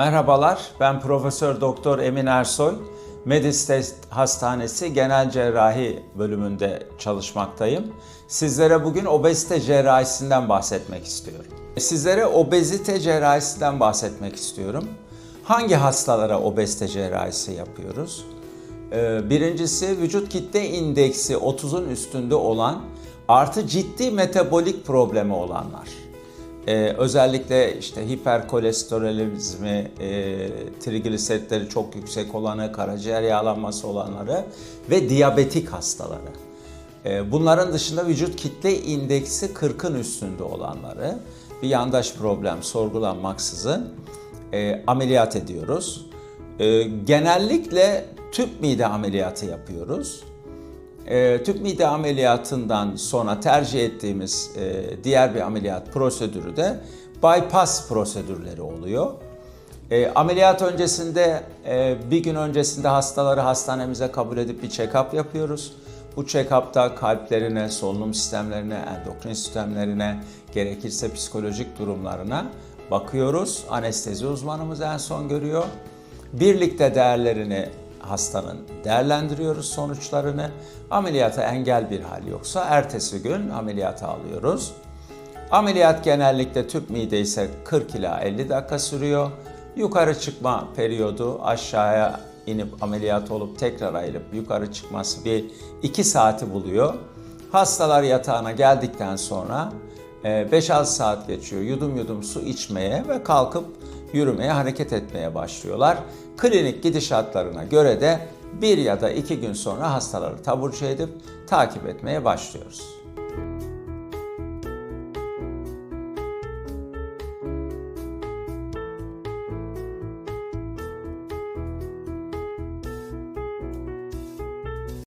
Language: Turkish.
Merhabalar, ben Profesör Doktor Emin Ersoy. Medistes Hastanesi Genel Cerrahi bölümünde çalışmaktayım. Sizlere bugün obezite cerrahisinden bahsetmek istiyorum. Sizlere obezite cerrahisinden bahsetmek istiyorum. Hangi hastalara obezite cerrahisi yapıyoruz? Ee, Birincisi vücut kitle indeksi 30'un üstünde olan artı ciddi metabolik problemi olanlar. Ee, özellikle işte hiperkolesterolizmi, e, trigliseritleri çok yüksek olanı, karaciğer yağlanması olanları ve diyabetik hastaları. Ee, bunların dışında vücut kitle indeksi 40'ın üstünde olanları bir yandaş problem sorgulanmaksızın e, ameliyat ediyoruz. E, genellikle tüp mide ameliyatı yapıyoruz. E, tüp mide ameliyatından sonra tercih ettiğimiz e, diğer bir ameliyat prosedürü de bypass prosedürleri oluyor. E, ameliyat öncesinde e, bir gün öncesinde hastaları hastanemize kabul edip bir check-up yapıyoruz. Bu check-up'ta kalplerine, solunum sistemlerine, endokrin sistemlerine, gerekirse psikolojik durumlarına bakıyoruz. Anestezi uzmanımız en son görüyor. Birlikte değerlerini hastanın değerlendiriyoruz sonuçlarını. Ameliyata engel bir hal yoksa ertesi gün ameliyata alıyoruz. Ameliyat genellikle tüp mide ise 40 ila 50 dakika sürüyor. Yukarı çıkma periyodu aşağıya inip ameliyat olup tekrar ayılıp yukarı çıkması bir 2 saati buluyor. Hastalar yatağına geldikten sonra 5-6 saat geçiyor yudum yudum su içmeye ve kalkıp yürümeye, hareket etmeye başlıyorlar. Klinik gidişatlarına göre de bir ya da iki gün sonra hastaları taburcu edip takip etmeye başlıyoruz.